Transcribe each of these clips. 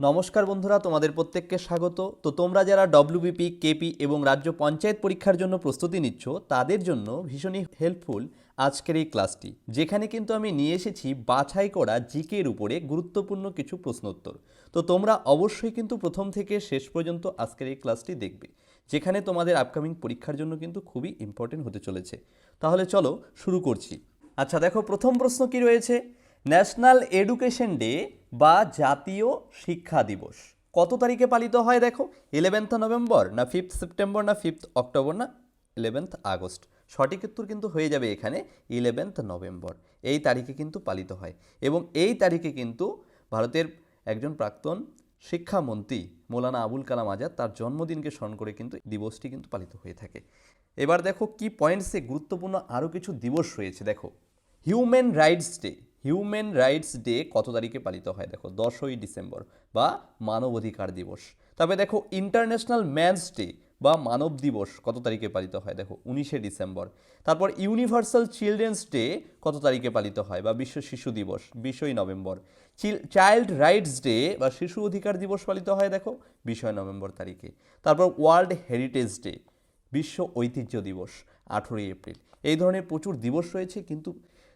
নমস্কার বন্ধুরা, তোমাদের প্রত্যেককে স্বাগত। তো তোমরা যারা ডব্লিউবিপি কেপি এবং রাজ্য পঞ্চায়েত পরীক্ষার জন্য প্রস্তুতি নিচ্ছ, তাদের জন্য ভীষণই হেল্পফুল আজকের এই ক্লাসটি যেখানে কিন্তু আমি নিয়ে এসেছি বাছাই করা জিকের উপরে গুরুত্বপূর্ণ কিছু প্রশ্নোত্তর। তো তোমরা অবশ্যই কিন্তু প্রথম থেকে শেষ পর্যন্ত আজকের এই ক্লাসটি দেখবে, যেখানে তোমাদের আপকামিং পরীক্ষার জন্য কিন্তু খুবই ইম্পর্টেন্ট হতে চলেছে। তাহলে চলো শুরু করছি। আচ্ছা দেখো প্রথম প্রশ্ন কি রয়েছে? ন্যাশনাল এডুকেশন ডে বা জাতীয় শিক্ষা দিবস। কত তারিখে পালিত হয় দেখো? ইলেভেন্থ নভেম্বর না ফিফথ সেপ্টেম্বর না ফিফথ অক্টোবর না ইলেভেন্থ আগস্ট। সঠিক উত্তর কিন্তু হয়ে যাবে এখানে ইলেভেন্থ নভেম্বর। এই তারিখে কিন্তু পালিত হয়। এবং এই তারিখে কিন্তু ভারতের একজন প্রাক্তন শিক্ষামন্ত্রী মৌলানা আবুল কালাম আজাদ তার জন্মদিনকে স্মরণ করে কিন্তু দিবসটি কিন্তু পালিত হয়ে থাকে। এবার দেখো কি পয়েন্টসে গুরুত্বপূর্ণ আরও কিছু দিবস রয়েছে। দেখো human rights day human rights day কত তারিখে পালিত হয়? দেখো, দশই ডিসেম্বর বা মানবাধিকার দিবস। তবে দেখো, ইন্টারন্যাশনাল ম্যানস ডে বা মানব দিবস কত তারিখে পালিত হয়? দেখো, উনিশে ডিসেম্বর। তারপর ইউনিভার্সাল চিলড্রেন্স ডে কত তারিখে পালিত হয়? বা বিশ্ব শিশু দিবস, বিশই নভেম্বর। চাইল্ড রাইটস ডে বা শিশু অধিকার দিবস পালিত হয়, দেখো, বিশই নভেম্বর তারিখে। তারপর ওয়ার্ল্ড হেরিটেজ ডে, বিশ্ব ঐতিহ্য দিবস, আঠেরোই এপ্রিল। এই ধরনের প্রচুর দিবস রয়েছে, কিন্তু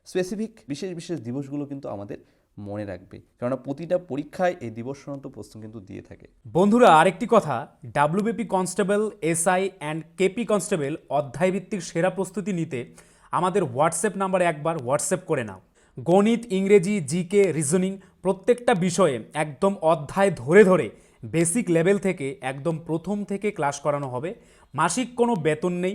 স্পেসিফিক বিশেষ বিশেষ দিবসগুলো কিন্তু আমাদের মনে রাখবে। কেননা প্রতিটা পরীক্ষায় এই দিবস সংক্রান্ত প্রশ্ন কিন্তু দিয়ে থাকে। বন্ধুরা, আরেকটি কথা WBP constable SI and KP constable অধ্যায়ভিত্তিক সেরা প্রস্তুতি নিতে আমাদের হোয়াটসঅ্যাপ নাম্বারে একবার হোয়াটসঅ্যাপ করে নাও। গণিত, ইংরেজি জিকে রিজনিং প্রত্যেকটা বিষয়ে একদম অধ্যায় ধরে ধরে বেসিক লেভেল থেকে একদম প্রথম থেকে ক্লাস করানো হবে। মাসিক কোনো বেতন নেই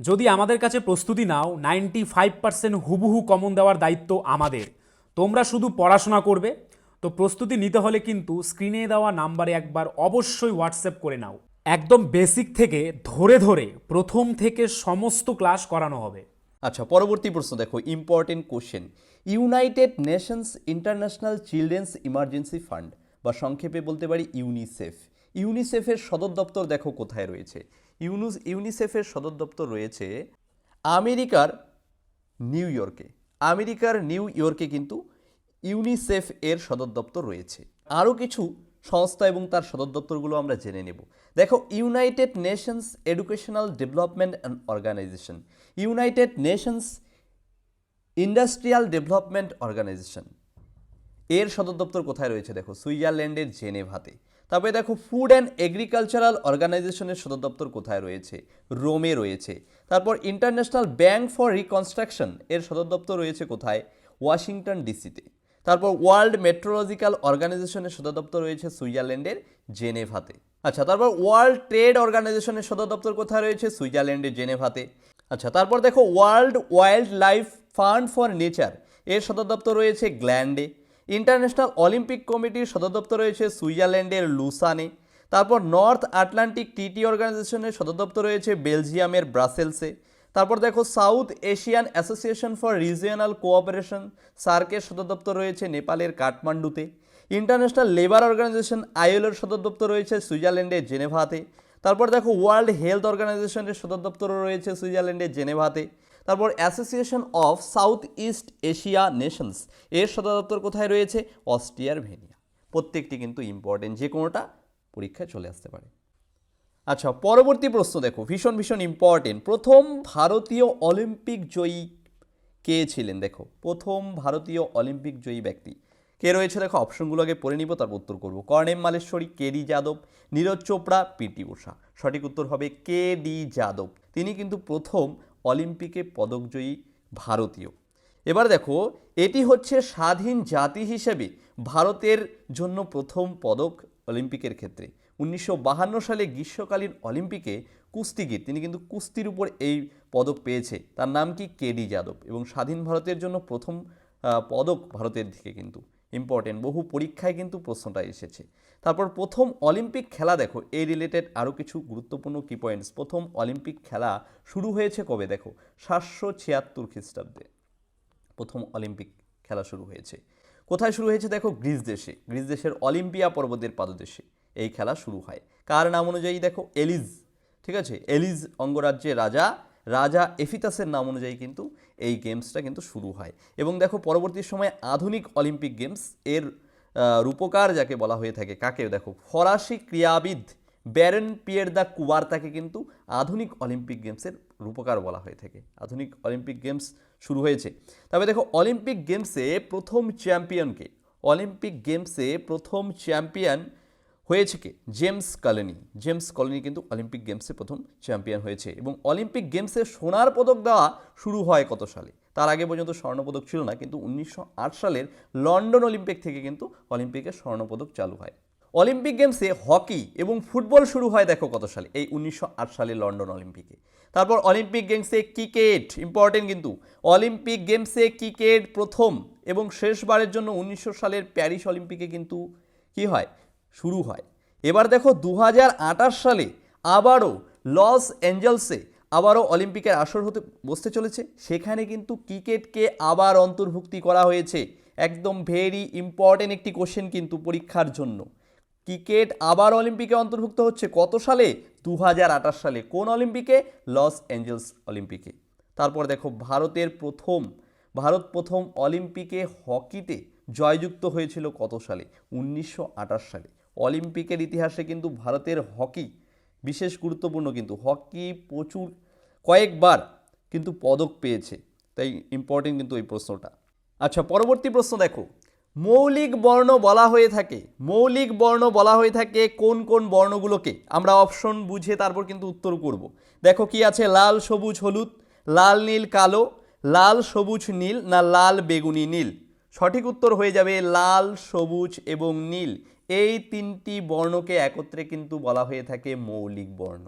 যদি আমাদের কাছে প্রস্তুতি নাও নাইনটি ফাইভ পার্সেন্ট হুবহু কমন দেওয়ার দায়িত্ব আমাদের। তোমরা শুধু পড়াশোনা করবে। তো প্রস্তুতি নিতে হলে কিন্তু স্ক্রিনে দেওয়া নাম্বারে একবার অবশ্যই হোয়াটসঅ্যাপ করে নাও। একদম বেসিক থেকে ধরে ধরে প্রথম থেকে সমস্ত ক্লাস করানো হবে। আচ্ছা পরবর্তী প্রশ্ন দেখো important question United Nations International Children's Emergency Fund বা সংক্ষেপে বলতে পারি ইউনিসেফ ইউনিসেফের সদর দপ্তর দেখো কোথায় রয়েছে। ইউনুস ইউনিসেফের সদর দপ্তর রয়েছে আমেরিকার নিউ ইয়র্কে। আমেরিকার নিউ ইয়র্কে কিন্তু ইউনিসেফ এর সদর দপ্তর রয়েছে। আরও কিছু সংস্থা এবং তার সদর দপ্তরগুলো আমরা জেনে নেব। দেখো, United Nations Educational Development and Organisation. United Nations Industrial Development Organisation. এর সদর দপ্তর কোথায় রয়েছে? দেখো, সুইজারল্যান্ডের জেনেভাতে। তারপরে দেখো ফুড অ্যান্ড এগ্রিকালচারাল অর্গানাইজেশনের সদর দপ্তর কোথায় রয়েছে? রোমে রয়েছে। তারপর ইন্টারন্যাশনাল ব্যাংক ফর রিকনস্ট্রাকশন এর সদর দপ্তর রয়েছে কোথায়? ওয়াশিংটন ডিসিতে তারপর ওয়ার্ল্ড মেট্রোলজিক্যাল অর্গানাইজেশনের সদর দপ্তর রয়েছে সুইজারল্যান্ডের জেনেভাতে। আচ্ছা তারপর ওয়ার্ল্ড ট্রেড অর্গানাইজেশনের সদর দপ্তর কোথায় রয়েছে? সুইজারল্যান্ডের জেনেভাতে। আচ্ছা তারপর দেখো World Wildlife Fund for Nature এর সদর দপ্তর রয়েছে গ্ল্যান্ডে। ইন্টারন্যাশনাল অলিম্পিক কমিটির সদর দপ্তর রয়েছে সুইজারল্যান্ডের লুসানে। তারপর নর্থ আটলান্টিক টিটি অর্গানাইজেশনের সদর দপ্তর রয়েছে বেলজিয়ামের ব্রাসেলসে। তারপর দেখো South Asian Association for Regional Cooperation সার্কের সদর দপ্তর রয়েছে নেপালের কাঠমান্ডুতে। ইন্টারন্যাশনাল লেবার অর্গানাইজেশন আইএলওর সদর দপ্তর রয়েছে সুইজারল্যান্ডের জেনেভাতে। তারপর দেখো ওয়ার্ল্ড হেলথ অর্গানাইজেশনের সদর দপ্তরও রয়েছে সুইজারল্যান্ডের জেনেভাতে। তারপর Association of South East Asia Nations এর সদর দপ্তর কোথায় রয়েছে? অস্ট্রিয়ার ভেনিয়া। প্রত্যেকটি কিন্তু ইম্পর্টেন্ট যে কোনোটা পরীক্ষায় চলে আসতে পারে। আচ্ছা পরবর্তী প্রশ্ন দেখো। ভীষণ ভীষণ ইম্পর্টেন্ট প্রথম ভারতীয় অলিম্পিক জয়ী কে ছিলেন? দেখো, প্রথম ভারতীয় অলিম্পিক জয়ী ব্যক্তি। কে রয়েছে? দেখো, অপশনগুলো আগে পড়ে নিব, তারপর উত্তর করব। Karnam Malleswari, K D Yadav, Neeraj Chopra P T সঠিক উত্তর হবে কে ডি যাদব। তিনি কিন্তু প্রথম অলিম্পিকে পদকজয়ী ভারতীয়। এবার দেখো, এটি হচ্ছে স্বাধীন জাতি হিসেবে ভারতের জন্য প্রথম পদক অলিম্পিকের ক্ষেত্রে। উনিশশো সালে গ্রীষ্মকালীন অলিম্পিকে কুস্তিগির, তিনি কিন্তু কুস্তির উপর এই পদক পেয়েছে। তার নাম কি? কেডি যাদব। এবং স্বাধীন ভারতের জন্য প্রথম পদক ভারতের দিকে কিন্তু। ইম্পর্টেন্ট বহু পরীক্ষায় কিন্তু প্রশ্নটা এসেছে। তারপর প্রথম অলিম্পিক খেলা দেখো এই রিলেটেড আরও কিছু গুরুত্বপূর্ণ কি পয়েন্টস প্রথম অলিম্পিক খেলা শুরু হয়েছে কবে দেখো? সাতশো ছিয়াত্তর খ্রিস্টাব্দে। প্রথম অলিম্পিক খেলা শুরু হয়েছে। কোথায় শুরু হয়েছে দেখো? গ্রিস দেশে। গ্রিস দেশের অলিম্পিয়া পর্বতের পাদদেশে এই খেলা শুরু হয়। কার নাম অনুযায়ী দেখো? এলিজ। ঠিক আছে? এলিজ অঙ্গরাজ্যের রাজা রাজা এফিতাসের নাম অনুযায়ী কিন্তু এই গেমসটা কিন্তু শুরু হয়। এবং দেখো, পরবর্তী সময়ে আধুনিক অলিম্পিক গেমস এর রূপকার যাকে বলা হয়ে থাকে, কাকে? দেখো, ফরাসি ক্রীড়াবিদ ব্যারেন পিয়ের দ্য কুবার্তাকে কিন্তু আধুনিক অলিম্পিক গেমসের রূপকার বলা হয়ে থাকে। আধুনিক অলিম্পিক গেমস শুরু হয়েছে। তবে দেখো, অলিম্পিক গেমসে প্রথম চ্যাম্পিয়নকে, অলিম্পিক গেমসে প্রথম চ্যাম্পিয়ন হয়েছে কে? James colony. জেমস কলোনি কিন্তু অলিম্পিক গেমসে প্রথম চ্যাম্পিয়ন হয়েছে এবং অলিম্পিক গেমসে সোনার পদক দেওয়া শুরু হয় কত সালে? তার আগে পর্যন্ত স্বর্ণপদক ছিল না, কিন্তু উনিশশো আট সালের লন্ডন অলিম্পিক থেকে কিন্তু অলিম্পিকে স্বর্ণপদক চালু হয়। অলিম্পিক গেমসে হকি এবং ফুটবল শুরু হয় দেখো কত সালে? এই উনিশশো আট সালে লন্ডন অলিম্পিকে। তারপর অলিম্পিক গেমসে ক্রিকেট ইম্পর্টেন্ট কিন্তু। অলিম্পিক গেমসে ক্রিকেট প্রথম এবং শেষবারের জন্য উনিশশো সালের প্যারিস অলিম্পিকে কিন্তু কি হয়? শুরু হয়। এবার দেখো দু হাজার আঠাশ সালে আবারও লস অ্যাঞ্জেলসে আবারও অলিম্পিকের আসর হতে বসতে চলেছে। সেখানে কিন্তু ক্রিকেটকে আবার অন্তর্ভুক্তি করা হয়েছে। একদম ভেরি ইম্পর্টেন্ট একটি কোশ্চেন কিন্তু পরীক্ষার জন্য। ক্রিকেট আবার অলিম্পিকে অন্তর্ভুক্ত হচ্ছে কত সালে? দু হাজার আঠাশ সালে। কোন অলিম্পিকে? লস অ্যাঞ্জেলস অলিম্পিকে। তারপর দেখো ভারতের প্রথম, ভারত প্রথম অলিম্পিকে হকিতে জয়যুক্ত হয়েছিল কত সালে? উনিশশো আটাশ সালে। অলিম্পিকের ইতিহাসে কিন্তু ভারতের হকি বিশেষ গুরুত্বপূর্ণ কিন্তু। হকি প্রচুর, কয়েকবার কিন্তু পদক পেয়েছে। তাই ইম্পর্টেন্ট কিন্তু এই প্রশ্নটা। আচ্ছা পরবর্তী প্রশ্ন দেখো। মৌলিক বর্ণ বলা হয়ে থাকে। মৌলিক বর্ণ বলা হয়ে থাকে কোন কোন বর্ণগুলোকে? আমরা অপশন বুঝে তারপর কিন্তু উত্তর করব। দেখো কি আছে? লাল, সবুজ, হলুদ, লাল, নীল, কালো, লাল, সবুজ, নীল না লাল, বেগুনি, নীল? সঠিক উত্তর হয়ে যাবে লাল, সবুজ এবং নীল। এই তিনটি বর্ণকে একত্রে কিন্তু বলা হয়ে থাকে মৌলিক বর্ণ।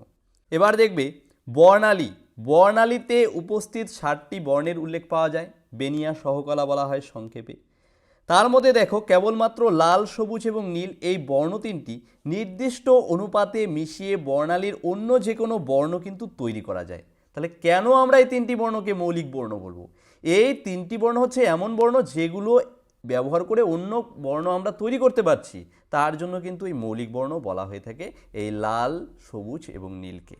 এবার দেখবে, বর্ণালী, বর্ণালীতে উপস্থিত ষাটটি বর্ণের উল্লেখ পাওয়া যায়, বেনিয়া সহকলা বলা হয় সংক্ষেপে। তার মধ্যে দেখো, কেবলমাত্র লাল, সবুজ এবং নীল এই বর্ণ তিনটি নির্দিষ্ট অনুপাতে মিশিয়ে বর্ণালীর অন্য যে কোনো বর্ণ কিন্তু তৈরি করা যায়। তাহলে কেন আমরা এই তিনটি বর্ণকে মৌলিক বর্ণ বলব? এই তিনটি বর্ণ হচ্ছে এমন বর্ণ যেগুলো ব্যবহার করে অন্য বর্ণ আমরা তৈরি করতে পারছি। তার জন্য কিন্তু এই মৌলিক বর্ণ বলা হয়ে থাকে এই লাল, সবুজ এবং নীলকে।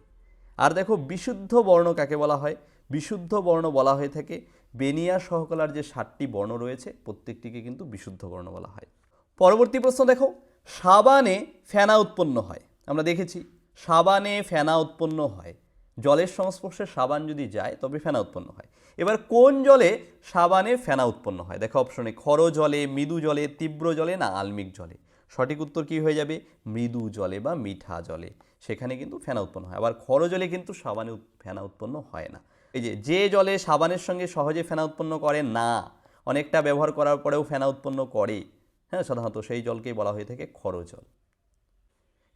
আর দেখো বিশুদ্ধ বর্ণ কাকে বলা হয়? বিশুদ্ধ বর্ণ বলা হয়ে থাকে বেনিয়া সহকলার যে ষাটটি বর্ণ রয়েছে প্রত্যেকটিকে কিন্তু বিশুদ্ধ বর্ণ বলা হয়। পরবর্তী প্রশ্ন দেখো, সাবানে ফেনা উৎপন্ন হয়। আমরা দেখেছি, সাবানে ফেনা উৎপন্ন হয়। জলের সংস্পর্শে সাবান যদি যায়, তবে ফেনা উৎপন্ন হয়। এবার কোন জলে সাবানে ফেনা উৎপন্ন হয়? দেখো অপশনে খর জলে, মৃদু জলে, তীব্র জলে না আলমিক জলে? সঠিক উত্তর কি হয়ে যাবে? মৃদু জলে বা মিঠা জলে। সেখানে কিন্তু ফেনা উৎপন্ন হয়। আবার খর জলে কিন্তু সাবানে ফেনা উৎপন্ন হয় না। এই যে যে জলে সাবানের সঙ্গে সহজে ফেনা উৎপন্ন করে না, অনেকটা ব্যবহার করার পরেও ফেনা উৎপন্ন করে হ্যাঁ সাধারণত সেই জলকেই বলা হয়ে থাকে খর জল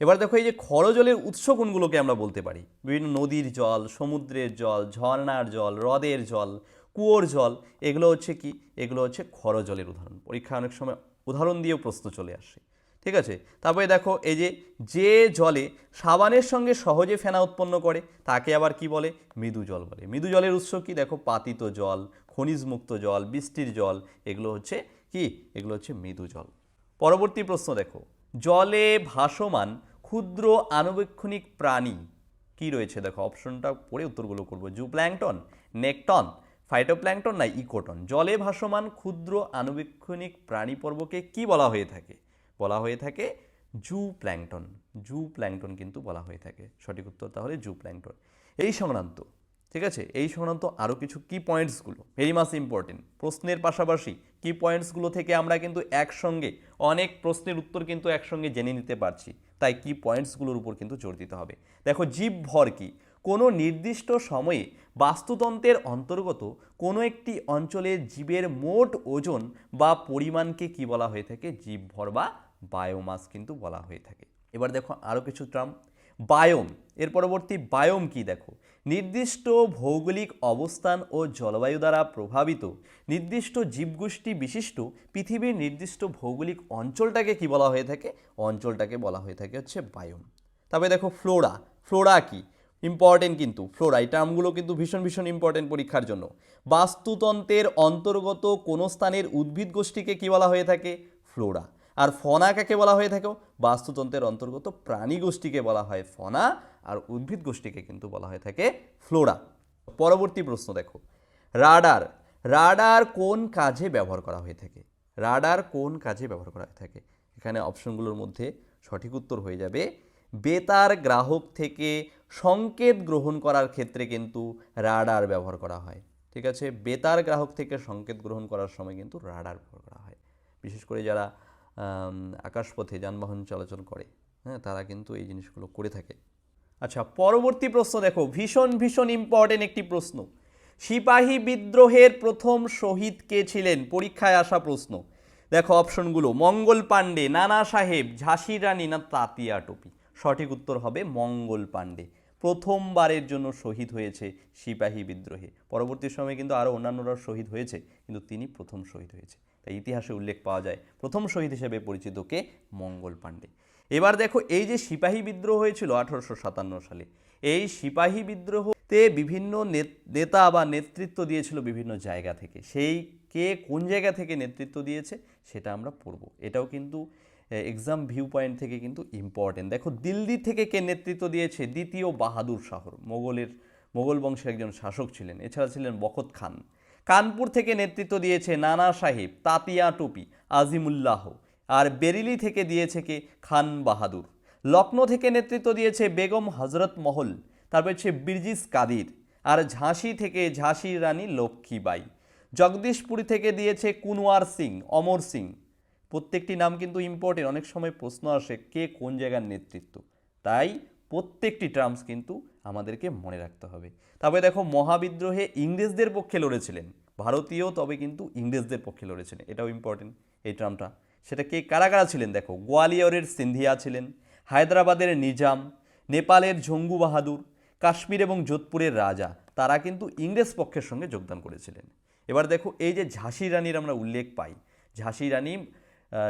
এবার দেখো এই যে খরজলের উৎস কোনগুলোকে আমরা বলতে পারি? বিভিন্ন নদীর জল, সমুদ্রের জল, ঝর্ণার জল, হ্রদের জল, কুয়োর জল, এগুলো হচ্ছে কি? এগুলো হচ্ছে খরজলের উদাহরণ। পরীক্ষা অনেক সময় উদাহরণ দিয়েও প্রশ্ন চলে আসে। ঠিক আছে? তারপরে দেখো এই যে যে জলে সাবানের সঙ্গে সহজে ফেনা উৎপন্ন করে, তাকে আবার কি বলে? মৃদু জল বলে। মৃদু জলের উৎস কি? দেখো, পাতিত জল, খনিজমুক্ত জল, বৃষ্টির জল, এগুলো হচ্ছে কি? এগুলো হচ্ছে মৃদু জল। পরবর্তী প্রশ্ন দেখো। জলে ভাসমান ক্ষুদ্র আনুবীক্ষণিক প্রাণী। কি রয়েছে? দেখো, অপশনটা পড়ে উত্তরগুলো করব। জুপ্ল্যাংটন, নেকটন, ফাইটোপ্ল্যাংটন না ইকোটন? জলে ভাসমান ক্ষুদ্র আনুবীক্ষণিক প্রাণী পর্বকে কি বলা হয়ে থাকে? বলা হয়ে থাকে জু প্ল্যাংটন জু প্ল্যাংটন কিন্তু বলা হয়ে থাকে। সঠিক উত্তর তাহলে জু প্ল্যাংটন এই সংক্রান্ত ঠিক আছে? এই সংক্রান্ত আরও কিছু কি পয়েন্টসগুলো ভেরি মাস ইম্পর্টেন্ট প্রশ্নের পাশাপাশি কি পয়েন্টসগুলো থেকে আমরা কিন্তু একসঙ্গে অনেক প্রশ্নের উত্তর কিন্তু একসঙ্গে জেনে নিতে পারছি। তাই কি পয়েন্টসগুলোর উপর কিন্তু জোর দিতে হবে। দেখো, জীব ভর কি? কোনো নির্দিষ্ট সময়ে বাস্তুতন্ত্রের অন্তর্গত কোনো একটি অঞ্চলে জীবের মোট ওজন বা পরিমাণকে কি বলা হয়ে থাকে? জীবভর বা বায়োমাস কিন্তু বলা হয়ে থাকে। এবার দেখো আরও কিছু ট্রাম বায়োম। এর পরবর্তী বায়োম কি দেখো? নির্দিষ্ট ভৌগোলিক অবস্থান ও জলবায়ু দ্বারা প্রভাবিত। নির্দিষ্ট জীবগোষ্ঠী বিশিষ্ট পৃথিবীর নির্দিষ্ট ভৌগোলিক অঞ্চলটাকে কি বলা হয়ে থাকে? অঞ্চলটাকে বলা হয়ে থাকে হচ্ছে বায়োম। তবে দেখো ফ্লোরা। ফ্লোরা কি? ইম্পর্টেন্ট কিন্তু ফ্লোরা। এই টার্মগুলো কিন্তু ভীষণ ভীষণ ইম্পর্টেন্ট পরীক্ষার জন্য। বাস্তুতন্ত্রের অন্তর্গত কোনো স্থানের উদ্ভিদ গোষ্ঠীকে কী বলা হয়ে থাকে? ফ্লোরা। আর ফনা কাকে বলা হয়ে থাকে? বাস্তুতন্ত্রের অন্তর্গত প্রাণী গোষ্ঠীকে বলা হয় ফনা, আর উদ্ভিদ গোষ্ঠীকে কিন্তু বলা হয়ে থাকে ফ্লোরা। পরবর্তী প্রশ্ন দেখো। রাডার রাডার কোন কাজে ব্যবহার করা হয়ে থাকে? রাডার কোন কাজে ব্যবহার করা হয়ে থাকে? এখানে অপশনগুলোর মধ্যে সঠিক উত্তর হয়ে যাবে। বেতার গ্রাহক থেকে সংকেত গ্রহণ করার ক্ষেত্রে কিন্তু রাডার ব্যবহার করা হয়। ঠিক আছে? বেতার গ্রাহক থেকে সংকেত গ্রহণ করার সময় কিন্তু রাডার ব্যবহার করা হয়। বিশেষ করে যারা আকাশপথে যানবাহন চলাচল করে। হ্যাঁ তারা কিন্তু এই জিনিসগুলো করে থাকে। আচ্ছা পরবর্তী প্রশ্ন দেখো। ভীষণ ভীষণ ইম্পর্টেন্ট একটি প্রশ্ন। সিপাহী বিদ্রোহের প্রথম শহীদ কে ছিলেন? পরীক্ষায় আসা প্রশ্ন। দেখো অপশনগুলো। মঙ্গল পাণ্ডে, নানা সাহেব ঝাঁসি রানী না তাতিয়া টুপি? সঠিক উত্তর হবে মঙ্গল পাণ্ডে। প্রথমবারের জন্য শহীদ হয়েছে সিপাহী বিদ্রোহে। পরবর্তী সময়ে কিন্তু আরও অন্যান্যরা শহীদ হয়েছে, কিন্তু তিনি প্রথম শহীদ হয়েছে। তাই ইতিহাসে উল্লেখ পাওয়া যায়। প্রথম শহীদ হিসেবে পরিচিত কে? মঙ্গল পাণ্ডে। এবার দেখো এই যে সিপাহী বিদ্রোহ হয়েছিল আঠারোশো সাতান্ন সালে, এই সিপাহী বিদ্রোহতে বিভিন্ন নেতা বা নেতৃত্ব দিয়েছিল বিভিন্ন জায়গা থেকে। সেই কে কোন জায়গা থেকে নেতৃত্ব দিয়েছে সেটা আমরা পড়ব। এটাও কিন্তু এক্সাম ভিউ পয়েন্ট থেকে কিন্তু ইম্পর্টেন্ট দেখো দিল্লি থেকে কে নেতৃত্ব দিয়েছে? দ্বিতীয় বাহাদুর শাহর, মোগলের, মোগল বংশের একজন শাসক ছিলেন। এছাড়া ছিলেন বখত খান। কানপুর থেকে নেতৃত্ব দিয়েছে নানা সাহেব তাতিয়া টুপি, আজিমুল্লাহ। আর বেরিলি থেকে দিয়েছে কে? খান বাহাদুর। লখনৌ থেকে নেতৃত্ব দিয়েছে বেগম হজরত মহল, তারপর হচ্ছে বিরজিস কাদির। আর ঝাঁসি থেকে ঝাঁসির রানী লক্ষ্মীবাই। জগদীশপুরী থেকে দিয়েছে কুনওয়ার সিং, অমর সিং। প্রত্যেকটি নাম কিন্তু ইম্পর্টেন্ট অনেক সময় প্রশ্ন আসে কে কোন জায়গার নেতৃত্ব। তাই প্রত্যেকটি টার্মস কিন্তু আমাদেরকে মনে রাখতে হবে। তবে দেখো, মহাবিদ্রোহে ইংরেজদের পক্ষে লড়েছিলেন। ভারতীয় তবে কিন্তু ইংরেজদের পক্ষে লড়েছিলেন এটাও ইম্পর্টেন্ট এই ট্রামটা সেটা কে, কারা কারা ছিলেন? দেখো, গোয়ালিয়রের সিন্ধিয়া ছিলেন, হায়দ্রাবাদের নিজাম, নেপালের জঙ্গু বাহাদুর, কাশ্মীর এবং যোধপুরের রাজা, তারা কিন্তু ইংরেজ পক্ষের সঙ্গে যোগদান করেছিলেন। এবার দেখো, এই যে ঝাঁসি রানীর আমরা উল্লেখ পাই। ঝাঁসি রানী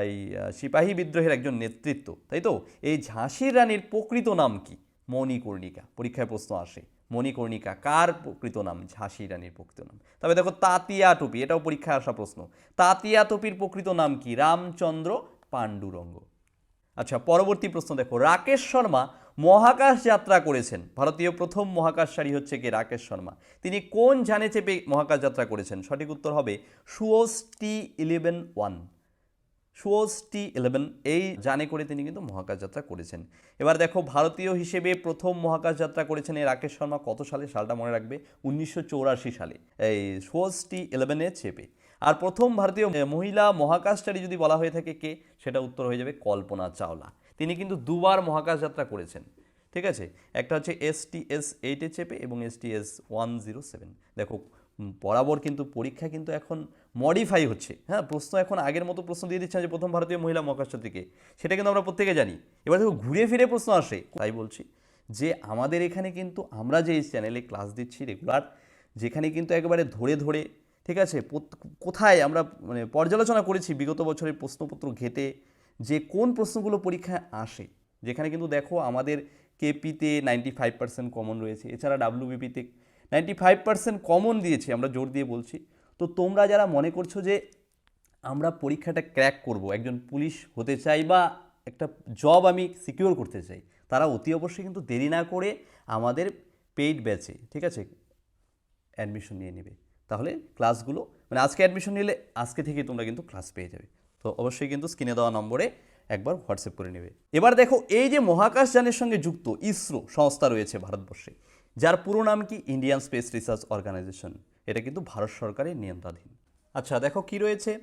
এই সিপাহী বিদ্রোহের একজন নেতৃত্ব, তাই তো? এই ঝাঁসির রানীর প্রকৃত নাম কি? মণিকর্ণিকা পরীক্ষায় প্রশ্ন আসে মণিকর্ণিকা কার প্রকৃত নাম? ঝাঁসি রানীর প্রকৃত নাম। তবে দেখো তাতিয়া টুপি, এটাও পরীক্ষায় আসা প্রশ্ন। তাতিয়া টুপির প্রকৃত নাম কি? রামচন্দ্র পাণ্ডুরঙ্গ। আচ্ছা পরবর্তী প্রশ্ন দেখো, রাকেশ শর্মা মহাকাশ যাত্রা করেছেন। ভারতীয় প্রথম মহাকাশচারী হচ্ছে কে? রাকেশ শর্মা। তিনি কোন যানে চেপে মহাকাশ যাত্রা করেছেন? সঠিক উত্তর হবে সুওস টি ইলেভেন ওয়ান। সুওস টি ইলেভেন এই যানে করে তিনি কিন্তু মহাকাশ যাত্রা করেছেন। এবার দেখো, ভারতীয় হিসেবে প্রথম মহাকাশ যাত্রা করেছেন এই রাকেশ শর্মা কত সালে? সালটা মনে রাখবে, উনিশশো সালে। এই সুওস টি ইলেভেনে চেপে। আর প্রথম ভারতীয় মহিলা মহাকাশচারী যদি বলা হয়ে থাকে কে? সেটা উত্তর হয়ে যাবে কল্পনা চাওলা। তিনি কিন্তু দুবার মহাকাশ যাত্রা করেছেন। ঠিক আছে? একটা হচ্ছে এস টি এস এইটে চেপে এবং S T S one zero seven দেখো বরাবর কিন্তু পরীক্ষা কিন্তু এখন মডিফাই হচ্ছে। হ্যাঁ প্রশ্ন এখন আগের মতো প্রশ্ন দিয়ে দিচ্ছে যে প্রথম ভারতীয় মহিলা মহাকাশচাত্রীকে সেটা কিন্তু আমরা প্রত্যেকে জানি। এবার দেখো, ঘুরে ফিরে প্রশ্ন আসে, তাই বলছি যে আমাদের এখানে কিন্তু আমরা যে এই চ্যানেলে ক্লাস দিচ্ছি রেগুলার যেখানে কিন্তু একেবারে ধরে ধরে, ঠিক আছে কোথায় আমরা মানে পর্যালোচনা করেছি বিগত বছরের প্রশ্নপত্র ঘেটে, যে কোন প্রশ্নগুলো পরীক্ষায় আসে। যেখানে কিন্তু দেখো আমাদের কেপিতে নাইনটি ফাইভ পার্সেন্ট কমন রয়েছে, এছাড়া ডাব্লিউবিপিতে নাইনটি ফাইভ পার্সেন্ট কমন দিয়েছে, আমরা জোর দিয়ে বলছি। তো তোমরা যারা মনে করছ যে আমরা পরীক্ষাটা ক্র্যাক করব, একজন পুলিশ হতে চাই বা একটা জব আমি সিকিউর করতে চাই, তারা অতি অবশ্যই কিন্তু দেরি না করে আমাদের পেইড ব্যাচে, ঠিক আছে, অ্যাডমিশন নিয়ে নেবে। তাহলে ক্লাসগুলো মানে আজকে অ্যাডমিশন নিলে আজকে থেকে তোমরা কিন্তু ক্লাস পেয়ে যাবে। তো অবশ্যই কিন্তু স্ক্রিনে দেওয়া নম্বরে একবার হোয়াটসঅ্যাপ করে নেবে। এবার দেখো, এই যে মহাকাশযানের সঙ্গে যুক্ত ইসরো সংস্থা রয়েছে ভারতবর্ষে, যার পুরো নাম কি? Indian Space Research Organisation. এটা কিন্তু ভারত সরকারের নিয়ন্ত্রণাধীন। আচ্ছা দেখো কি রয়েছে?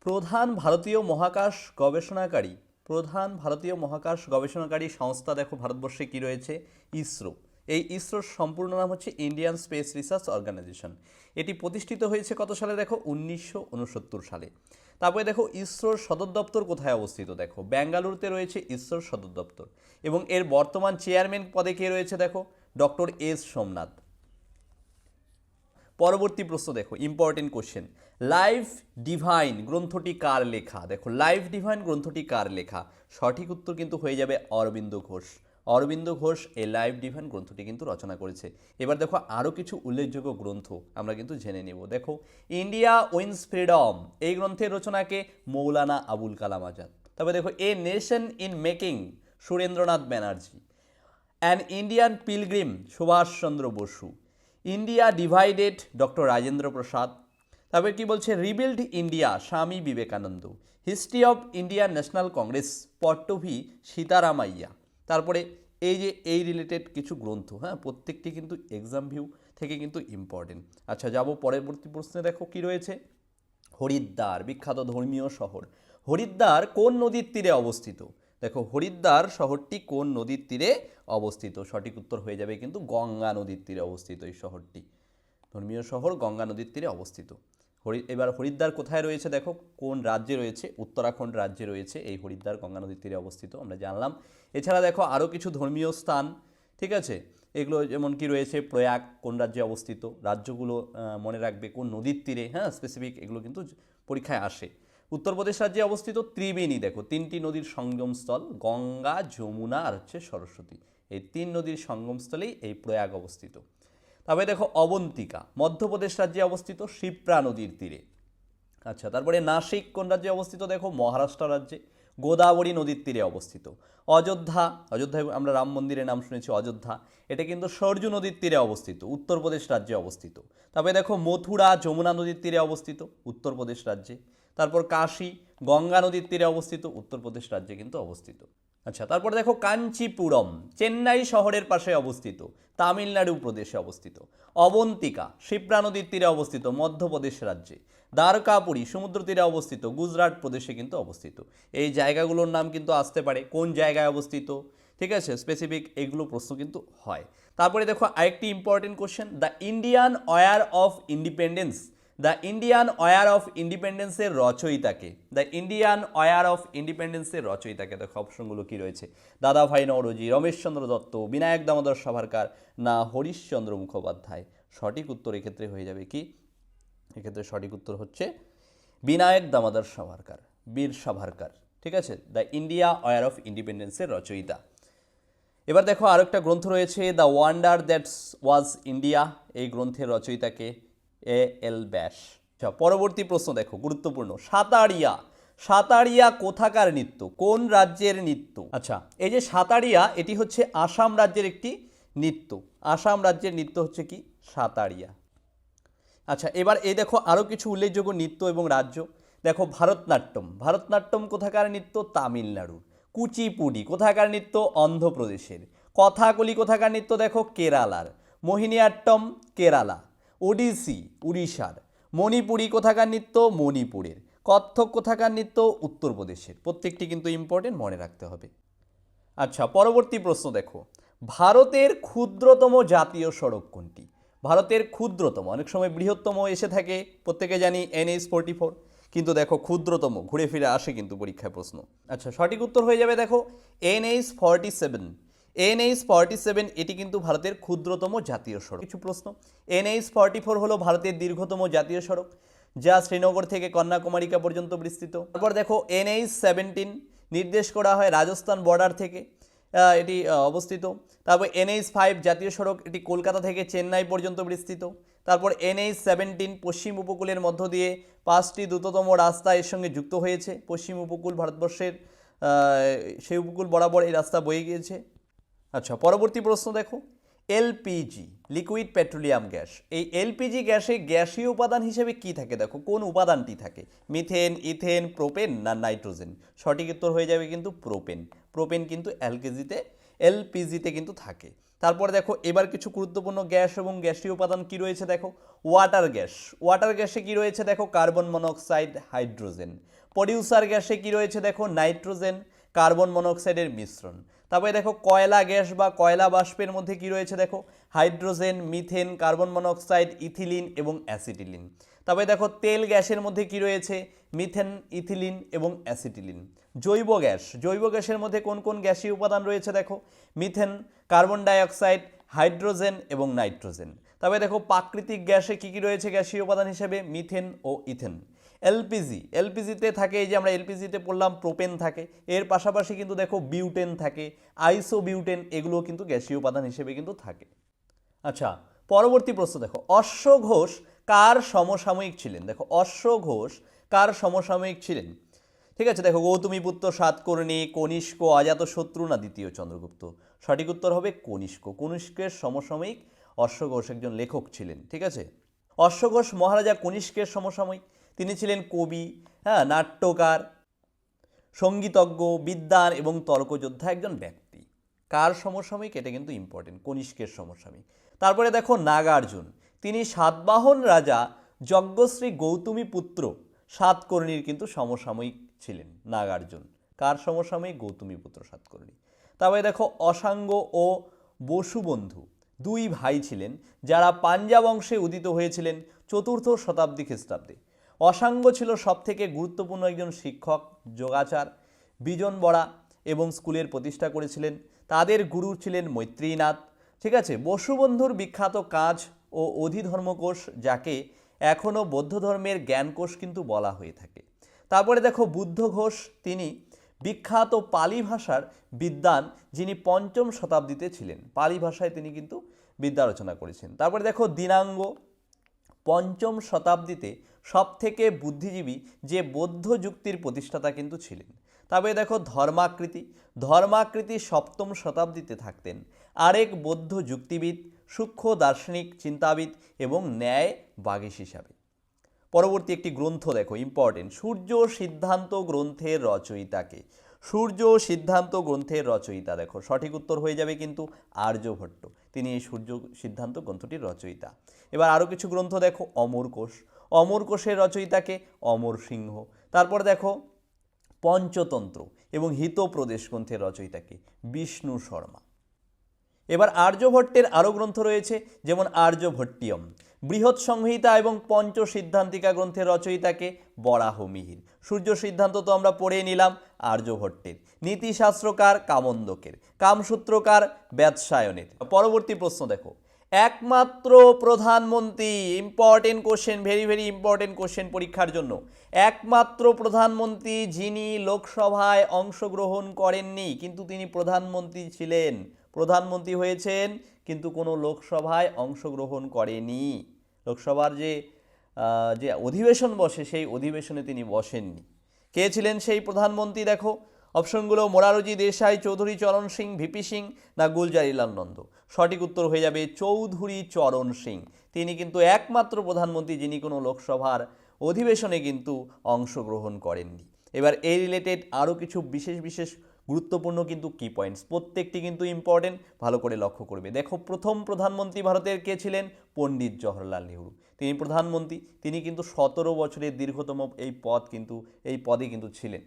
প্রধান ভারতীয় মহাকাশ গবেষণাকারী, প্রধান ভারতীয় মহাকাশ গবেষণাকারী সংস্থা, দেখো ভারতবর্ষে কি রয়েছে? ইসরো। এই ইসরোর সম্পূর্ণ নাম হচ্ছে ইন্ডিয়ান স্পেস রিসার্চ অর্গানাইজেশন। এটি প্রতিষ্ঠিত হয়েছে কত সালে? দেখো, উনিশশো উনসত্তর সালে। তারপরে দেখো, ইসরোর সদর দপ্তর কোথায় অবস্থিত? দেখো, ব্যাঙ্গালুরুতে রয়েছে ইসরোর সদর দপ্তর। এবং এর বর্তমান চেয়ারম্যান পদে কে রয়েছে? দেখো, ডক্টর এস সোমনাথ। পরবর্তী প্রশ্ন দেখো ইম্পর্টেন্ট কোশ্চেন লাইফ ডিভাইন গ্রন্থটি কার লেখা? দেখো লাইফ ডিভাইন গ্রন্থটি কার লেখা? সঠিক উত্তর কিন্তু হয়ে যাবে অরবিন্দ ঘোষ। অরবিন্দ ঘোষ এই লাইফ ডিভাইন গ্রন্থটি কিন্তু রচনা করেছে। এবার দেখো আরও কিছু উল্লেখযোগ্য গ্রন্থ আমরা কিন্তু জেনে নেব। দেখো ইন্ডিয়া উইন্স ফ্রিডম এই গ্রন্থের রচনাকে মৌলানা আবুল কালাম আজাদ। তবে দেখো a nation in making Surendranath Banerjee. An Indian pilgrim Subhashchandra Bose. India divided doctor Rajendra Prasad তারপরে কি বলছে? Rebuild India Swami Vivekananda. History of Indian National Congress Pattabhi Sitaramayya. তারপরে এই যে এই রিলেটেড কিছু গ্রন্থ হ্যাঁ প্রত্যেকটি কিন্তু এক্সাম ভিউ থেকে কিন্তু ইম্পর্টেন্ট আচ্ছা যাব পরবর্তী প্রশ্নে দেখো কি রয়েছে? হরিদ্বার, বিখ্যাত ধর্মীয় শহর। হরিদ্বার কোন নদীর তীরে অবস্থিত? দেখো হরিদ্বার শহরটি কোন নদীর তীরে অবস্থিত? সঠিক উত্তর হয়ে যাবে কিন্তু গঙ্গা নদীর তীরে অবস্থিত এই শহরটি। ধর্মীয় শহর গঙ্গা নদীর তীরে অবস্থিত। হরি, এবার হরিদ্বার কোথায় রয়েছে দেখো? কোন রাজ্যে রয়েছে? উত্তরাখণ্ড রাজ্যে রয়েছে এই হরিদ্বার গঙ্গা নদীর তীরে অবস্থিত, আমরা জানলাম। এছাড়া দেখো আরও কিছু ধর্মীয় স্থান, ঠিক আছে? এগুলো যেমন কি রয়েছে? প্রয়াগ কোন রাজ্যে অবস্থিত? রাজ্যগুলো মনে রাখবে কোন নদীর তীরে হ্যাঁ স্পেসিফিক এগুলো কিন্তু পরীক্ষায় আসে। উত্তরপ্রদেশ রাজ্যে অবস্থিত ত্রিবেণী, দেখো, তিনটি নদীর সঙ্গমস্থল, গঙ্গা, যমুনা আর হচ্ছে সরস্বতী। এই তিন নদীর সঙ্গমস্থলেই এই প্রয়াগ অবস্থিত। তবে দেখো, অবন্তিকা মধ্যপ্রদেশ রাজ্যে অবস্থিত শিপ্রা নদীর তীরে। আচ্ছা তারপরে নাসিক কোন রাজ্যে অবস্থিত? দেখো, মহারাষ্ট্র রাজ্যে, গোদাবরী নদীর তীরে অবস্থিত। অযোধ্যা, অযোধ্যায় আমরা রাম মন্দিরের নাম শুনেছি, অযোধ্যা। এটা কিন্তু সরজু নদীর তীরে অবস্থিত উত্তরপ্রদেশ রাজ্যে অবস্থিত। তারপরে দেখো, মথুরা, যমুনা নদীর তীরে অবস্থিত উত্তরপ্রদেশ রাজ্যে। তারপর কাশী, গঙ্গা নদীর তীরে অবস্থিত উত্তরপ্রদেশ রাজ্যে কিন্তু অবস্থিত। আচ্ছা তারপরে দেখো কাঞ্চিপুরম, চেন্নাই শহরের পাশে অবস্থিত, তামিলনাড়ু প্রদেশে অবস্থিত, অবন্তিকা, শিপ্রা নদীর তীরে অবস্থিত, মধ্যপ্রদেশ রাজ্যে, দ্বারকাপুরী সমুদ্র তীরে অবস্থিত, গুজরাট প্রদেশে কিন্তু অবস্থিত। এই জায়গাগুলোর নাম কিন্তু আসতে পারে, কোন জায়গায় অবস্থিত? ঠিক আছে স্পেসিফিক এগুলো প্রশ্ন কিন্তু হয়। তারপরে দেখো আরেকটি important question the Indian war of independence the Indian war of ইন্ডিপেন্ডেন্সের রচয়িতাকে। দ্য ইন্ডিয়ান ওয়ার অফ ইন্ডিপেন্ডেন্সের রচয়িতাকে। দেখো, অপশনগুলো কী রয়েছে? দাদাভাই নওরোজি রমেশচন্দ্র দত্ত, বিনায়ক দামোদর সাভারকার না হরিশচন্দ্র মুখোপাধ্যায়? সঠিক উত্তর এক্ষেত্রে হয়ে যাবে কি? এক্ষেত্রে সঠিক উত্তর হচ্ছে বিনায়ক দামোদর সাভারকার, বীর সাভারকার। ঠিক আছে? দ্য ইন্ডিয়া ওয়ার অফ ইন্ডিপেন্ডেন্সের রচয়িতা। এবার দেখো আরও আরেকটা গ্রন্থ রয়েছে the wonder that's was India এই গ্রন্থের রচয়িতাকে এ এল ব্যাস। আচ্ছা পরবর্তী প্রশ্ন দেখো, গুরুত্বপূর্ণ। সাতারিয়া সাতারিয়া কোথাকার নৃত্য? কোন রাজ্যের নৃত্য? আচ্ছা এই যে সাতারিয়া, এটি হচ্ছে আসাম রাজ্যের একটি নৃত্য। আসাম রাজ্যের নৃত্য হচ্ছে কি? সাতারিয়া। আচ্ছা এবার এই দেখো আরও কিছু উল্লেখযোগ্য নৃত্য এবং রাজ্য। দেখো ভারতনাট্যম। ভারতনাট্যম কোথাকার নৃত্য? তামিলনাড়ুর। কুচিপুডি কোথাকার নৃত্য? অন্ধ্রপ্রদেশের। কথাকলি কোথাকার নৃত্য দেখো? কেরালার। মোহিনীয়াট্টম, কেরালা। ওডিসি, উড়িষ্যার। মণিপুরি কোথাকার নৃত্য? মণিপুরের। কত্থক কোথাকার নৃত্য? উত্তরপ্রদেশের। প্রত্যেকটি কিন্তু ইম্পর্টেন্ট মনে রাখতে হবে। আচ্ছা পরবর্তী প্রশ্ন দেখো। ভারতের ক্ষুদ্রতম জাতীয় সড়ক কোনটি? ভারতের ক্ষুদ্রতম, অনেক সময় বৃহত্তম এসে থাকে, প্রত্যেকে জানি এনএইচ ফোরটি ফোর কিন্তু দেখো, ক্ষুদ্রতম, ঘুরে ফিরে আসে কিন্তু পরীক্ষায় প্রশ্ন। আচ্ছা সঠিক উত্তর হয়ে যাবে দেখো NH forty seven NH forty seven, এটি কিন্তু ভারতের ক্ষুদ্রতম জাতীয় সড়ক। কিছু প্রশ্ন। এনএইচ ফর্টি ফোর হলো ভারতের দীর্ঘতম জাতীয় সড়ক, যা শ্রীনগর থেকে কন্যাকুমারিকা পর্যন্ত বিস্তৃত। তারপর দেখো এনএইচ সেভেন্টিন নির্দেশ করা হয় রাজস্থান বর্ডার থেকে এটি অবস্থিত। তারপর এনএইচ ফাইভ জাতীয় সড়ক, এটি কলকাতা থেকে চেন্নাই পর্যন্ত বিস্তৃত। তারপর এনএইচ সেভেন্টিন পশ্চিম উপকূলের মধ্য দিয়ে পাঁচটি দ্রুততম রাস্তা এর সঙ্গে যুক্ত হয়েছে। পশ্চিম উপকূল ভারতবর্ষের সেই উপকূল বরাবর এই রাস্তা বয়ে গিয়েছে। আচ্ছা পরবর্তী প্রশ্ন দেখো। LPG, liquid petroleum gas. এই এলপিজি গ্যাসে গ্যাসীয় উপাদান হিসেবে কি থাকে? দেখো, কোন উপাদানটি থাকে? মিথেন, ইথেন, প্রোপেন না নাইট্রোজেন? সঠিক উত্তর হয়ে যাবে কিন্তু প্রোপেন। প্রোপেন কিন্তু এলকেজিতে, এলপিজিতে কিন্তু থাকে। তারপরে দেখো, এবার কিছু গুরুত্বপূর্ণ গ্যাস এবং গ্যাসীয় উপাদান কি রয়েছে দেখো? Water gas. ওয়াটার গ্যাসে কি রয়েছে দেখো? Carbon monoxide, hydrogen. প্রডিউসার গ্যাসে কি রয়েছে দেখো? নাইট্রোজেন, কার্বন মনোক্সাইডের মিশ্রণ। তারপরে দেখো কয়লা গ্যাস বা কয়লা বাষ্পের মধ্যে কি রয়েছে দেখো? Hydrogen, methane, carbon monoxide, ethylene এবং অ্যাসিটিলিন। তারপরে দেখো তেল গ্যাসের মধ্যে কি রয়েছে? মিথেন, ইথিলিন এবং অ্যাসিটিলিন। জৈব গ্যাস, জৈব গ্যাসের মধ্যে কোন কোন গ্যাসীয় উপাদান রয়েছে দেখো? মিথেন, কার্বন ডাইঅক্সাইড, হাইড্রোজেন এবং নাইট্রোজেন। তবে দেখো প্রাকৃতিক গ্যাসে কী কী রয়েছে গ্যাসীয় উপাদান হিসেবে? মিথেন ও ইথেন। এলপিজি, এলপিজিতে থাকে এই যে আমরা এলপিজিতে পড়লাম, প্রোপেন থাকে। এর পাশাপাশি কিন্তু দেখো বিউটেন থাকে আইসো বিউটেন এগুলো কিন্তু গ্যাসীয় উপাদান হিসেবে কিন্তু থাকে। আচ্ছা পরবর্তী প্রশ্ন দেখো, অশ্ব ঘোষ কার সমসাময়িক ছিলেন? দেখো, অশ্ব ঘোষ কার সমসাময়িক ছিলেন? ঠিক আছে, দেখো গৌতমীপুত্র সাতকর্ণী, কনিষ্ক অজাতশত্রু না দ্বিতীয় চন্দ্রগুপ্ত। সঠিক উত্তর হবে কনিষ্ক। কনিষ্কের সমসাময়িক অশ্ব ঘোষ একজন লেখক ছিলেন, ঠিক আছে? অশ্ব ঘোষ মহারাজা কনিষ্কের সমসাময়িক। তিনি ছিলেন কবি হ্যাঁ নাট্যকার, সঙ্গীতজ্ঞ, বিদ্বান এবং তর্কযোদ্ধা একজন ব্যক্তি। কার সমসাময়িক? এটা কিন্তু ইম্পর্টেন্ট কনিষ্কের সমসাময়িক। তারপরে দেখো নাগার্জুন। তিনি সাতবাহন রাজা যজ্ঞশ্রী গৌতমী পুত্র, সাতকর্ণীর কিন্তু সমসাময়িক ছিলেন নাগার্জুন। কার সমসাময়িক? গৌতমী পুত্র, সাতকর্ণী। তারপরে দেখো অসাঙ্গ ও বসুবন্ধু দুই ভাই ছিলেন, যারা পাঞ্জাব অংশে উদিত হয়েছিলেন চতুর্থ শতাব্দী খ্রিস্টাব্দে। অসাঙ্গ ছিল সবথেকে গুরুত্বপূর্ণ একজন শিক্ষক, যোগাচার। বিজন বড়া এবং স্কুলের প্রতিষ্ঠা করেছিলেন। তাদের গুরু ছিলেন মৈত্রীনাথ। ঠিক আছে, বসুবন্ধুর বিখ্যাত কাজ ও অধিধর্মকোষ, যাকে এখনও বৌদ্ধ ধর্মের জ্ঞানকোষ কিন্তু বলা হয়ে থাকে। তারপরে দেখো বুদ্ধ ঘোষ, তিনি বিখ্যাত পালি ভাষার বিদ্বান, যিনি পঞ্চম শতাব্দীতে ছিলেন। পালি ভাষায় তিনি কিন্তু বিদ্যা রচনা করেছেন। তারপরে দেখো দিনাঙ্গ পঞ্চম শতাব্দীতে সবথেকে বুদ্ধিজীবী যে বৌদ্ধ যুক্তির প্রতিষ্ঠাতা কিন্তু ছিলেন। তবে দেখো ধর্মাকৃতি ধর্মাকৃতি সপ্তম শতাব্দীতে থাকতেন। আরেক বৌদ্ধ যুক্তিবিদ, সূক্ষ্ম দার্শনিক, চিন্তাবিদ এবং ন্যায় বাগিস হিসাবে। পরবর্তী একটি গ্রন্থ দেখো ইম্পর্টেন্ট সূর্য সিদ্ধান্ত গ্রন্থের রচয়িতাকে। সূর্য সিদ্ধান্ত গ্রন্থের রচয়িতা। দেখো, সঠিক উত্তর হয়ে যাবে কিন্তু আর্যভট্ট তিনি এই সূর্য সিদ্ধান্ত গ্রন্থটির রচয়িতা। এবার আরও কিছু গ্রন্থ দেখো, অমর কোষ। অমর কোষের রচয়িতাকে অমর সিংহ। তারপর দেখো, পঞ্চতন্ত্র এবং হিতপ্রদেশ গ্রন্থের রচয়িতাকে বিষ্ণু শর্মা। এবার আর্যভট্টের আরও গ্রন্থ রয়েছে, যেমন আর্যভট্টিয়ম বৃহৎ সংহিতা এবং পঞ্চ সিদ্ধান্তিকা গ্রন্থের রচয়িতাকে বরাহ মিহির সূর্য সিদ্ধান্ত তো আমরা পড়ে নিলাম, আর্যভট্টের। নীতিশাস্ত্রকার কামন্দকের, কামসূত্রকার ব্যাদসায়নের পরবর্তী প্রশ্ন দেখো। একমাত্র প্রধানমন্ত্রী important question very very important question পরীক্ষার জন্য একমাত্র প্রধানমন্ত্রী যিনি লোকসভায় অংশগ্রহণ করেননি, কিন্তু তিনি প্রধানমন্ত্রী ছিলেন। প্রধানমন্ত্রী হয়েছেন, কিন্তু কোনো লোকসভায় অংশগ্রহণ করেনি। লোকসভার যে যে অধিবেশন বসে, সেই অধিবেশনে তিনি বসেননি। কে ছিলেন সেই প্রধানমন্ত্রী দেখো? অপশনগুলো মোরারজি দেশাই, চৌধুরী চরণ সিং, ভিপি সিং না গুলজারিলাল নন্দ? সঠিক উত্তর হয়ে যাবে চৌধুরী চরণ সিং। তিনি কিন্তু একমাত্র প্রধানমন্ত্রী যিনি কোনো লোকসভার অধিবেশনে কিন্তু অংশগ্রহণ করেননি। এবার এই রিলেটেড আরও কিছু বিশেষ বিশেষ গুরুত্বপূর্ণ কিন্তু কি পয়েন্টস প্রত্যেকটি কিন্তু ইম্পর্টেন্ট ভালো করে লক্ষ্য করবে। দেখো, প্রথম প্রধানমন্ত্রী ভারতের কে ছিলেন? পণ্ডিত জওহরলাল নেহরু। তিনি প্রধানমন্ত্রী, তিনি কিন্তু সতেরো বছরের দীর্ঘতম এই পদ কিন্তু, এই পদে কিন্তু ছিলেন।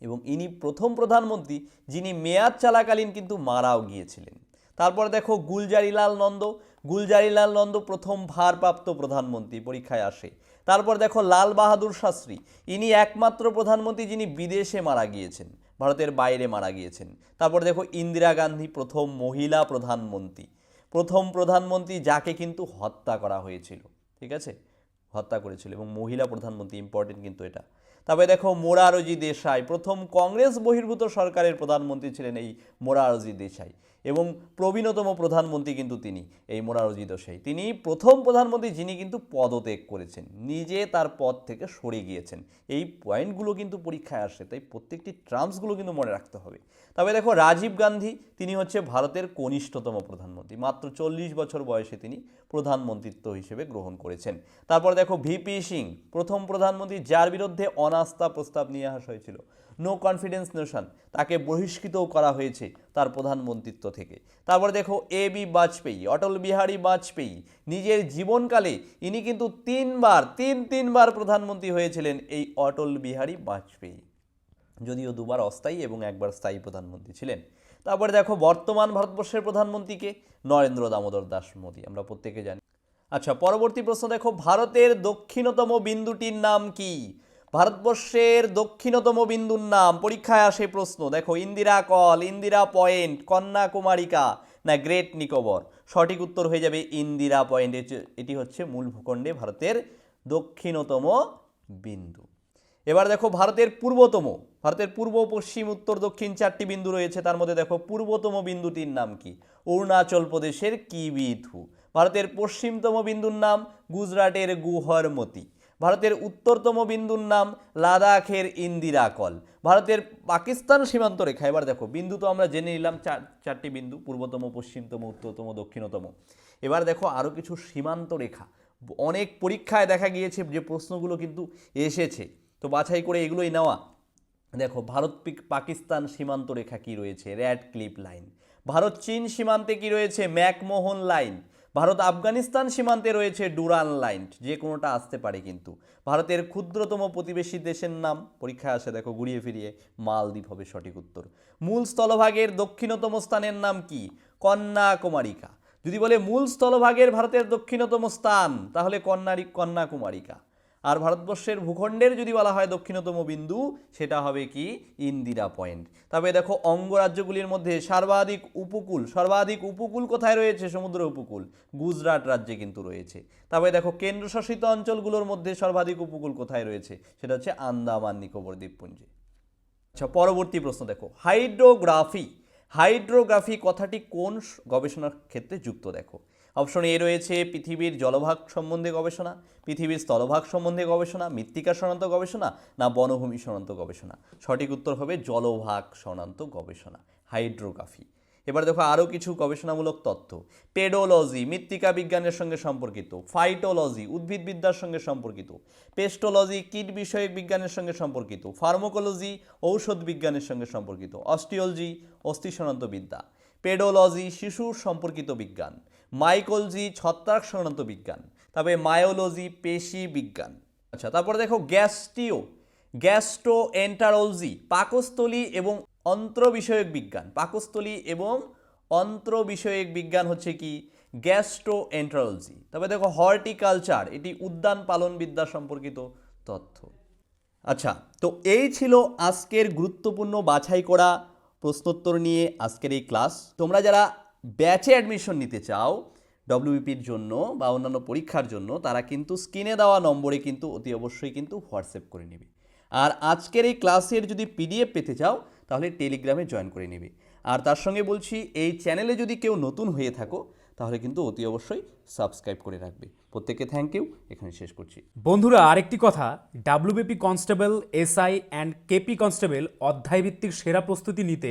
এবং ইনি প্রথম প্রধানমন্ত্রী, যিনি মেয়াদ চলাকালীন কিন্তু মারাও গিয়েছিলেন। তারপর দেখো, গুলজারিলাল নন্দ। গুলজারিলাল নন্দ প্রথম ভারপ্রাপ্ত প্রধানমন্ত্রী, পরীক্ষায় আসে। তারপর দেখো, লাল বাহাদুর শাস্ত্রী। ইনি একমাত্র প্রধানমন্ত্রী যিনি বিদেশে মারা গিয়েছেন। ভারতের বাইরে মারা গিয়েছেন। তারপর দেখো ইন্দিরা গান্ধী প্রথম মহিলা প্রধানমন্ত্রী। প্রথম প্রধানমন্ত্রী যাকে কিন্তু হত্যা করা হয়েছিল, ঠিক আছে? হত্যা করেছিল এবং মহিলা প্রধানমন্ত্রী ইম্পর্টেন্ট কিন্তু এটা। তবে দেখো মোরারজি দেশাই, প্রথম কংগ্রেস বহির্ভূত সরকারের প্রধানমন্ত্রী ছিলেন এই মোরারজি দেশাই এবং প্রবীণতম প্রধানমন্ত্রী কিন্তু তিনি, এই মোরারজি দেশাই। তিনি প্রথম প্রধানমন্ত্রী যিনি কিন্তু পদত্যাগ করেছেন, নিজে তার পদ থেকে সরে গিয়েছেন। এই পয়েন্টগুলো কিন্তু পরীক্ষায় আসে, তাই প্রত্যেকটি ট্রাম্পসগুলো কিন্তু মনে রাখতে হবে। তবে দেখো রাজীব গান্ধী, তিনি হচ্ছে ভারতের কনিষ্ঠতম প্রধানমন্ত্রী, মাত্র চল্লিশ বছর বয়সে তিনি প্রধানমন্ত্রিত্ব হিসেবে গ্রহণ করেছেন। তারপর দেখো ভিপি সিং, প্রথম প্রধানমন্ত্রী যার বিরুদ্ধে অনাস্থা প্রস্তাব নিয়ে আসা হয়েছিল। নো কনফিডেন্স নোশন তাকে বহিষ্কৃতও করা হয়েছে তার প্রধানমন্ত্রিত্ব থেকে। তারপর দেখো এ বি বাজপেয়ী, অটল বিহারী বাজপেয়ী, নিজের জীবনকালে ইনি কিন্তু তিনবার, তিন তিনবার প্রধানমন্ত্রী হয়েছিলেন এই অটল বিহারী বাজপেয়ী। যদিও দুবার অস্থায়ী এবং একবার স্থায়ী প্রধানমন্ত্রী ছিলেন। তারপরে দেখো, বর্তমান ভারতবর্ষের প্রধানমন্ত্রীকে নরেন্দ্র দামোদর দাস মোদী, আমরা প্রত্যেকে জানি। আচ্ছা পরবর্তী প্রশ্ন দেখো, ভারতের দক্ষিণতম বিন্দুটির নাম কি? ভারতবর্ষের দক্ষিণতম বিন্দুর নাম, পরীক্ষায় আসে প্রশ্ন। দেখো, ইন্দিরা কল, ইন্দিরা পয়েন্ট, কন্যাকুমারিকা, না, গ্রেট নিকোবর। সঠিক উত্তর হয়ে যাবে ইন্দিরা পয়েন্ট। এটি- হচ্ছে মূল ভূখণ্ডে ভারতের দক্ষিণতম বিন্দু। এবার দেখো, ভারতের পূর্বতম, ভারতের পূর্ব, পশ্চিম, উত্তর, দক্ষিণ চারটি বিন্দু রয়েছে। তার মধ্যে দেখো, পূর্বতম বিন্দুটির নাম কি? অরুণাচল প্রদেশের কিবিথু ভারতের পশ্চিমতম বিন্দুর নাম গুজরাটের গুহরমতি। ভারতের উত্তরতম বিন্দুর নাম লাদাখের ইন্দিরাকল। ভারতের পাকিস্তান সীমান্ত রেখা, এবার দেখো, বিন্দু তো আমরা জেনে নিলাম, চার, চারটি বিন্দু, পূর্বতম, পশ্চিমতম, উত্তরতম, দক্ষিণতম। এবার দেখো আরও কিছু সীমান্ত রেখা। অনেক পরীক্ষায় দেখা গিয়েছে যে প্রশ্নগুলো কিন্তু এসেছে। তো বাছাই করে এগুলোই নেওয়া। দেখো, ভারত পিক- পাকিস্তান সীমান্ত রেখা কি রয়েছে? র্যাড ক্লিপ লাইন। ভারত চীন সীমান্তে কি রয়েছে? McMahon line. ভারত আফগানিস্তান সীমান্তে রয়েছে ডুরান লাইন, যে কোনোটা আসতে পারে কিন্তু। ভারতের ক্ষুদ্রতম প্রতিবেশী দেশের নাম, পরীক্ষায় আসে দেখো ঘুরিয়ে ফিরিয়ে, মালদ্বীপ হবে সঠিক উত্তর। মূল স্থলভাগের দক্ষিণতম স্থানের নাম কি? কন্যাকুমারিকা। যদি বলে মূল স্থলভাগের ভারতের দক্ষিণতম স্থান, তাহলে কন্যারি, কন্যাকুমারিকা। আর ভারতবর্ষের ভূখণ্ডের যদি বলা হয় দক্ষিণতম বিন্দু, সেটা হবে কি? ইন্দিরা পয়েন্ট। তবে দেখো অঙ্গরাজ্যগুলির মধ্যে সর্বাধিক উপকূল সর্বাধিক উপকূল কোথায় রয়েছে? সমুদ্র উপকূল, গুজরাট রাজ্যে কিন্তু রয়েছে। তবে দেখো, কেন্দ্রশাসিত অঞ্চলগুলোর মধ্যে সর্বাধিক উপকূল কোথায় রয়েছে? সেটা হচ্ছে আন্দামান, নিকোবর, দ্বীপপুঞ্জে। আচ্ছা পরবর্তী প্রশ্ন দেখো। হাইড্রোগ্রাফি হাইড্রোগ্রাফি কথাটি কোন গবেষণার ক্ষেত্রে যুক্ত দেখো? অপশন এ রয়েছে পৃথিবীর জলভাগ সম্বন্ধে গবেষণা, পৃথিবীর স্থলভাগ সম্বন্ধে গবেষণা, মৃত্তিকা সনান্ত গবেষণা না বনভূমি সনান্ত গবেষণা। সঠিক উত্তর হবে জলভাগ সনান্ত গবেষণা, হাইড্রোগ্রাফি। এবার দেখো আরও কিছু গবেষণামূলক তথ্য পেডোলজি, মৃত্তিকা বিজ্ঞানের সঙ্গে সম্পর্কিত। ফাইটোলজি, উদ্ভিদবিদ্যার সঙ্গে সম্পর্কিত। পেস্টোলজি, কীট বিষয়ক বিজ্ঞানের সঙ্গে সম্পর্কিত। ফার্মোকোলজি, ঔষধ বিজ্ঞানের সঙ্গে সম্পর্কিত। অস্টিওলজি অস্থি বিদ্যা। পেডোলজি শিশু সম্পর্কিত বিজ্ঞান। মাইকোলজি, ছত্রাক সংক্রান্ত বিজ্ঞান তবে মায়োলজি, পেশি বিজ্ঞান। আচ্ছা তারপরে দেখো গ্যাস্টিও গ্যাস্ট্রো এন্টারোলজি পাকস্থলী এবং অন্ত্র বিষয়ক বিজ্ঞান। পাকস্থলী এবং অন্ত্র বিষয়ক বিজ্ঞান হচ্ছে কি? গ্যাস্ট্রো এন্টারোলজি তবে দেখো হর্টিকালচার, এটি উদ্যান পালন বিদ্যা সম্পর্কিত তথ্য। আচ্ছা তো এই ছিল আজকের গুরুত্বপূর্ণ বাছাই করা প্রশ্নোত্তর নিয়ে আজকের এই ক্লাস। তোমরা যারা ব্যাচে অ্যাডমিশন নিতে চাও ডব্লিউবিপির জন্য বা অন্যান্য পরীক্ষার জন্য, তারা কিন্তু স্ক্রিনে দেওয়া নম্বরে কিন্তু অতি অবশ্যই কিন্তু হোয়াটসঅ্যাপ করে নেবে। আর আজকের এই ক্লাসের যদি পিডিএফ পেতে চাও, তাহলে টেলিগ্রামে জয়েন করে নেবে। আর তার সঙ্গে বলছি, এই চ্যানেলে যদি কেউ নতুন হয়ে থাকো, তাহলে কিন্তু অতি অবশ্যই সাবস্ক্রাইব করে রাখবে। প্রত্যেককে থ্যাংক ইউ এখানে শেষ করছি। বন্ধুরা, আরেকটি কথা WBP constable SI and KP constable অধ্যায়ভিত্তিক সেরা প্রস্তুতি নিতে